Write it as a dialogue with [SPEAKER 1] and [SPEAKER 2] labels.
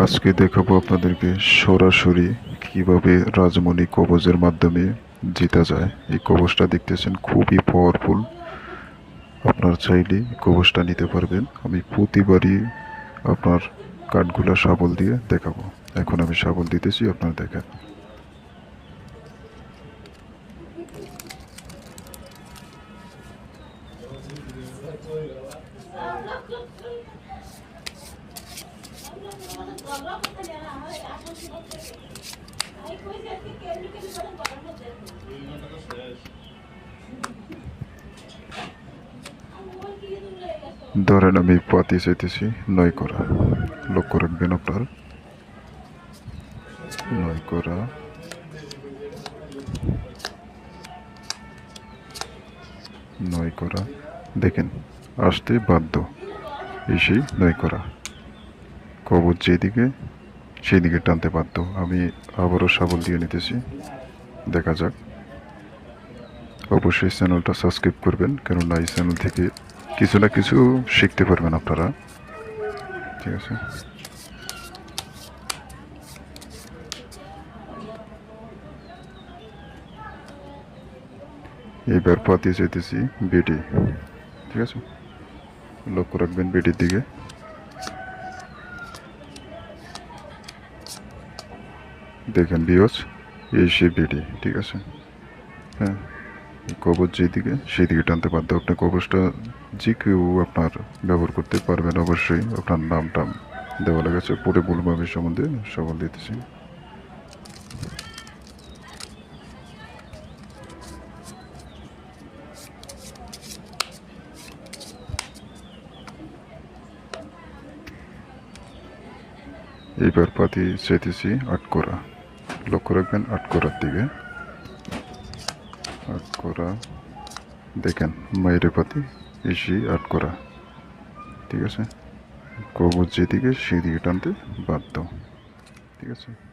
[SPEAKER 1] আজকে দেখাবো আপনাদেরকে সরাসরি কীভাবে রাজমণি কবজের মাধ্যমে জিতা যায়। এই কবজটা দেখতেছেন খুবই পাওয়ারফুল আপনার চাইলে কবজটা নিতে পারবেন। আমি প্রতিবারই আপনার কাঠগুলা শাবল দিয়ে দেখাবো। এখন আমি শাবল দিতেছি, আপনার দেখেন। ধরেন আমি পাতি চাইতেছি নয় করা। লক্ষ্য রাখবেন আপনার। নয় করা। নয় করা। দেখেন, আসতে বাধ্য। এসেই নয় করা। কবর যেদিকে সেই দিকে টানতে বাধ্য। আমি আবারও শাবল দিয়ে নিতেছি। দেখা যাক। অবশ্যই চ্যানেলটা সাবস্ক্রাইব করবেন, কেননা এই চ্যানেল থেকে কিছু না কিছু শিখতে পারবেন আপনারা। ঠিক আছে? এইবার পাতি চাইতেছি বেটি ঠিক আছে? লক্ষ্য রাখবেন বেটির দিকে। দেখেন বিওস, এই সে ঠিক আছে? হ্যাঁ কবজ যেদিকে সেই দিকে টানতে বাধ্য। আপনি কবজটা যে কেউ আপনার ব্যবহার করতে পারবেন, অবশ্যই আপনার নাম টাম দেওয়া লেগেছে। পরে বলব আমি সম্বন্ধে সবল দিতেছি। এইবার পাতি চেতেছি আটকোরা লক্ষ্য রাখবেন আটকোরার দিকে। আটকোরা দেখেন, মায়ের পাতি, এসি আটকোরা ঠিক আছে? কবর যেদিকে, সেদিকে টানতে বাধ্য। ঠিক আছে?